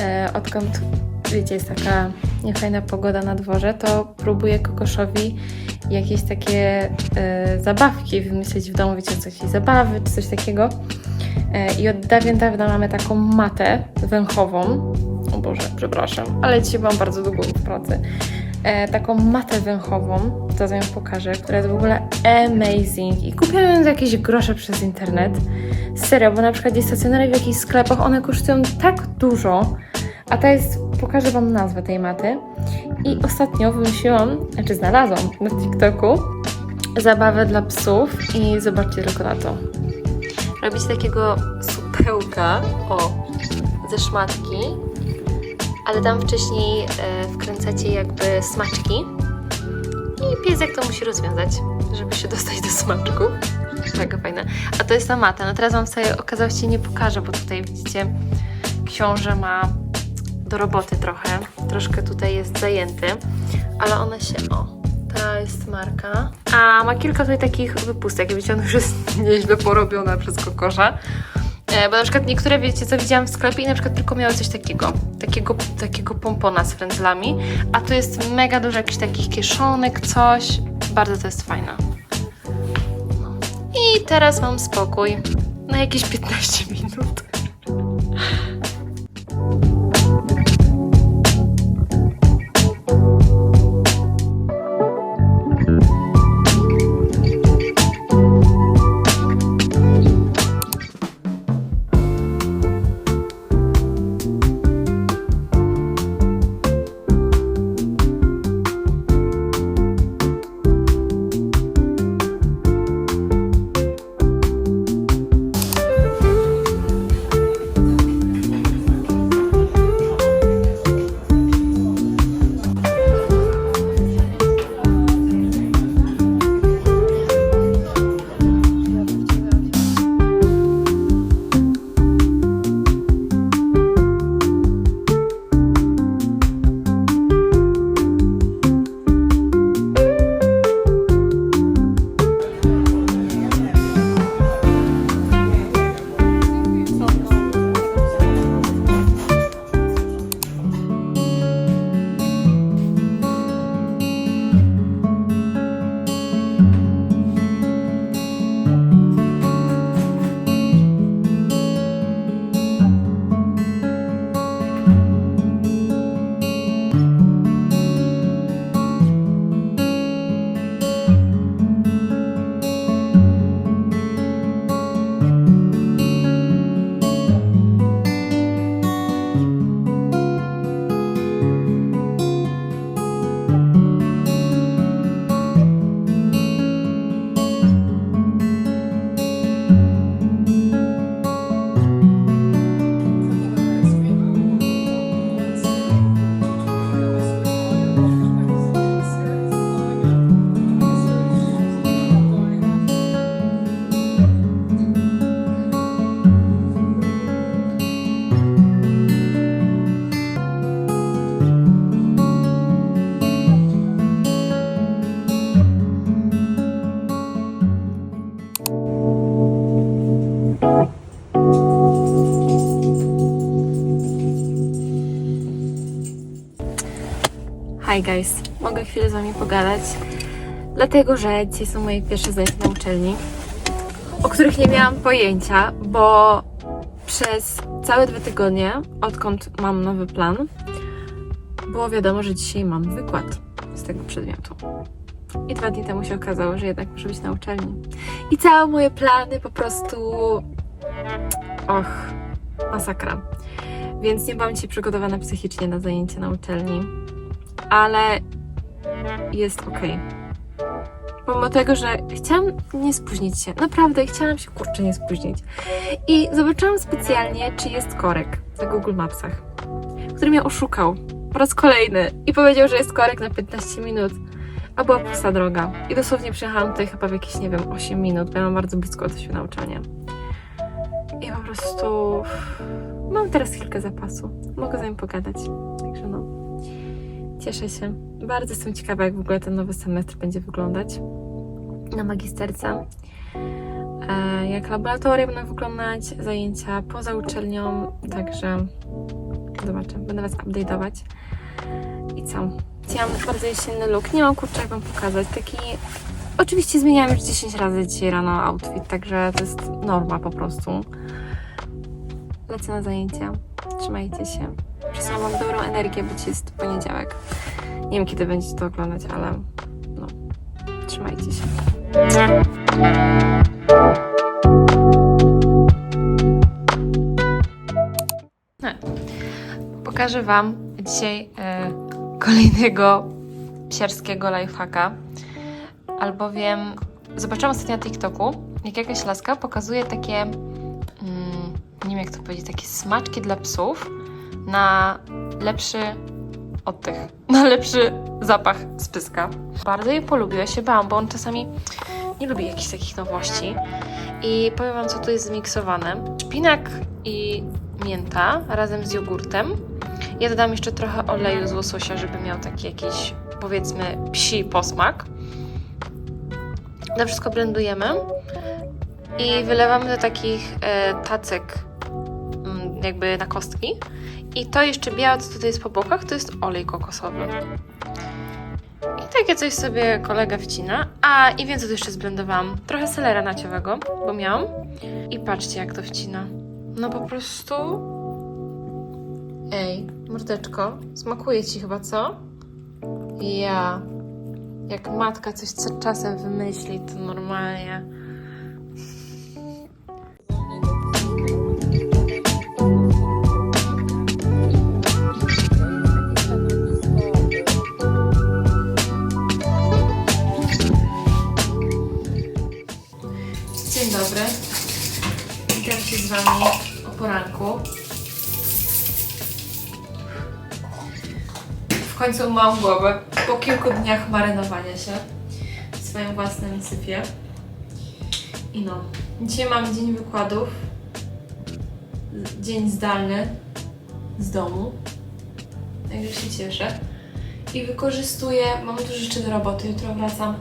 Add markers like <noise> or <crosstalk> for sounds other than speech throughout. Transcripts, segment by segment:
e, odkąd wiecie, jest taka niefajna pogoda na dworze, to próbuję kokoszowi jakieś takie e, zabawki wymyślić w domu, wiecie, coś, zabawy czy coś takiego. E, I od dawien dawna mamy taką matę węchową. O Boże, przepraszam, ale dzisiaj byłam bardzo długo w pracy. E, taką matę węchową, to Wam pokażę, która jest w ogóle amazing. I kupiłam ją za jakieś grosze przez internet. Serio, bo na przykład gdzieś stacjonary w jakichś sklepach, one kosztują tak dużo, a ta jest, pokażę Wam nazwę tej maty. I ostatnio wymyśliłam, znaczy znalazłam na TikToku zabawę dla psów i zobaczcie tylko na to. Robić takiego supełka, o, ze szmatki, ale tam wcześniej e, wkręcacie jakby smaczki i piesek to musi rozwiązać, żeby się dostać do smaczku. Mega fajne. A to jest ta mata. No teraz Wam sobie okazałości nie pokażę, bo tutaj widzicie, książę ma do roboty trochę. Troszkę tutaj jest zajęty, ale ona się, o, ta jest marka. A ma kilka tutaj takich wypustek. Jak wiecie, ona już jest <laughs> nieźle porobiona przez kokosza. E, Bo na przykład niektóre, wiecie co widziałam w sklepie i na przykład tylko miały coś takiego, takiego, takiego pompona z frędzlami, a tu jest mega dużo jakichś takich kieszonek, coś, bardzo to jest fajne. I teraz mam spokój na jakieś 15 minut. Hi guys, mogę chwilę z Wami pogadać, dlatego że dzisiaj są moje pierwsze zajęcia na uczelni, o których nie miałam pojęcia, bo przez całe dwa tygodnie, odkąd mam nowy plan, było wiadomo, że dzisiaj mam wykład z tego przedmiotu. I dwa dni temu się okazało, że jednak muszę być na uczelni. I całe moje plany po prostu... Och, masakra. Więc nie byłam dzisiaj przygotowana psychicznie na zajęcie na uczelni ale jest ok. Pomimo tego, że chciałam nie spóźnić się, naprawdę chciałam się kurczę nie spóźnić. I zobaczyłam specjalnie, czy jest korek na Google Mapsach, który mnie oszukał po raz kolejny i powiedział, że jest korek na 15 minut, a była pusta droga. I dosłownie przyjechałam tutaj chyba w jakieś, nie wiem, 8 minut, bo ja mam bardzo blisko od siebie nauczania. I po prostu mam teraz chwilkę zapasu. Mogę z nim pogadać. Także no. Cieszę się. Bardzo jestem ciekawa, jak w ogóle ten nowy semestr będzie wyglądać na magisterce. e, jak laboratoria będą wyglądać, zajęcia poza uczelnią, także zobaczę, będę Was update'ować. I co? Chciałam bardzo jesienny look, nie mam kurczę jak Wam pokazać, taki... Oczywiście zmieniałam już 10 razy dzisiaj rano outfit, także to jest norma po prostu. Lecę na zajęcia, trzymajcie się. Przez mam dobrą energię, bo dzisiaj jest poniedziałek. Nie wiem kiedy będziecie to oglądać, ale no, trzymajcie się. No, pokażę Wam dzisiaj e, kolejnego psiarskiego lifehacka, albowiem zobaczyłam ostatnio na TikToku, jak jakaś laska pokazuje takie, mm, nie wiem jak to powiedzieć, takie smaczki dla psów na lepszy oddech, na lepszy zapach z pyska. Bardzo je polubiła, się bałam, bo on czasami nie lubi jakichś takich nowości. I powiem Wam, co tu jest zmiksowane. Szpinak i mięta razem z jogurtem. Ja dodam jeszcze trochę oleju z łososia, żeby miał taki jakiś, powiedzmy, psi posmak. To wszystko blendujemy i wylewamy do takich e, tacek, jakby na kostki. I to jeszcze białe, co tutaj jest po bokach, to jest olej kokosowy. I takie coś sobie kolega wcina. A, i wiem, co tu jeszcze zblendowałam. Trochę selera naciowego, bo miałam. I patrzcie, jak to wcina. No po prostu... Ej, mordeczko, smakuje ci chyba, co? Ja. Jak matka coś co czasem wymyśli, to normalnie. Dzień dobry. Witam się z Wami o poranku. W końcu mam głowę po kilku dniach marynowania się w swoim własnym sypie. I no, dzisiaj mam dzień wykładów. Dzień zdalny z domu. Także się cieszę. I wykorzystuję, mam dużo rzeczy do roboty. Jutro wracam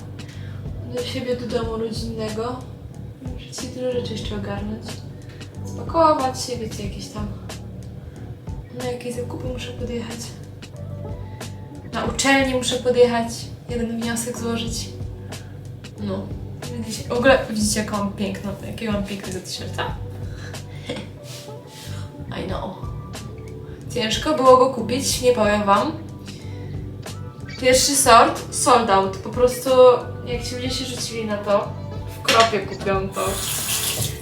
do siebie, do domu rodzinnego. Dzisiaj dużo rzeczy jeszcze ogarnąć. Spakować się, wiecie, jakieś tam. Na jakieś zakupy muszę podjechać. Na uczelnię muszę podjechać. Jeden wniosek złożyć. No. W ogóle widzicie, jaką mam piękną, jakiego mam pięknego t-shirta? <laughs> I know. Ciężko było go kupić, nie powiem wam. Pierwszy sort, sold out. Po prostu, jak ci ludzie się rzucili na to, w kropie kupią to,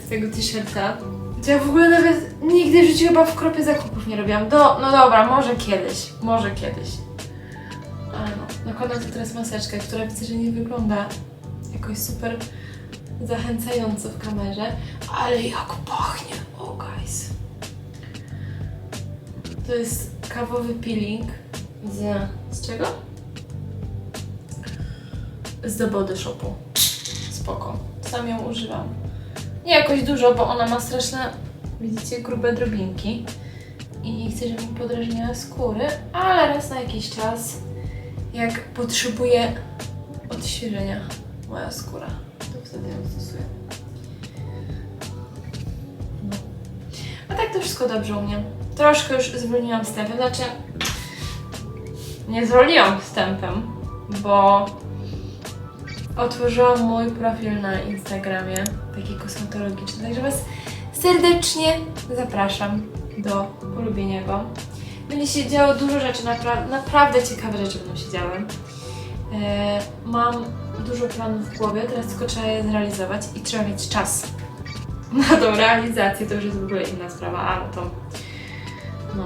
tego t-shirta. To ja w ogóle nawet nigdy w życiu chyba w kropie zakupów nie robiłam. Do, no dobra, może kiedyś, może kiedyś. Ale no, nakładam tu teraz maseczkę, która widzę, że nie wygląda jakoś super zachęcająco w kamerze, ale jak pachnie, o guys. To jest kawowy peeling z, z czego? Z The Body Shopu. Spoko. Sam ją używam. Nie jakoś dużo, bo ona ma straszne, widzicie, grube drobinki. I nie chcę, żeby mi podrażniała skóry, ale raz na jakiś czas, jak potrzebuje odświeżenia moja skóra, to wtedy ją stosuję. No. A tak to wszystko dobrze u mnie. Troszkę już zwolniłam wstępem, znaczy nie zwolniłam wstępem, bo otworzyłam mój profil na Instagramie, taki kosmetologiczny, także Was serdecznie zapraszam do polubienia go. Będzie się działo dużo rzeczy, napra- naprawdę ciekawe rzeczy będą się działy. E, mam dużo planów w głowie, teraz tylko trzeba je zrealizować i trzeba mieć czas na tą realizację, to już jest w ogóle inna sprawa, ale to no.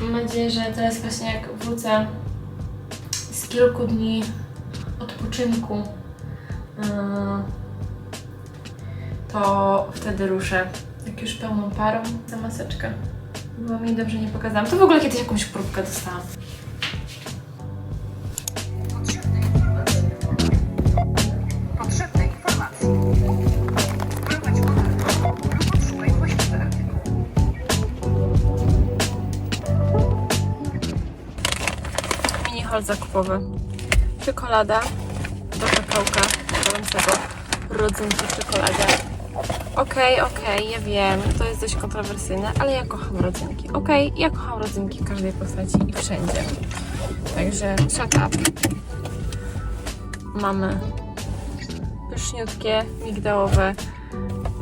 Mam nadzieję, że teraz właśnie jak wrócę z kilku dni odpoczynku, yy, to wtedy ruszę. Jak już pełną parą, za maseczkę. Bo mi dobrze nie pokazałam. To w ogóle kiedyś jakąś próbkę dostałam. Haul zakupowy. Czekolada do kakałka gorącego. rodzynki w czekoladzie. Okej, okej, ja wiem, to jest dość kontrowersyjne, ale ja kocham rodzynki. Okej, ja kocham rodzynki w każdej postaci i wszędzie. Także shut up. Mamy pyszniutkie, migdałowe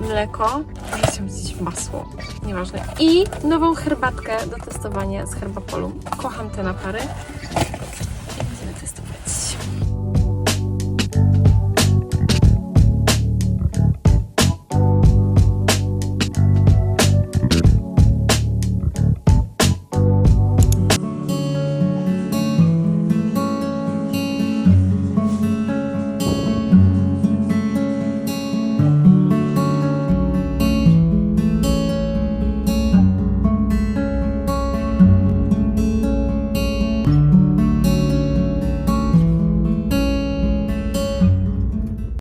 mleko. Może chciałam powiedzieć masło, nieważne. I nową herbatkę do testowania z Herbapolu. Kocham te napary.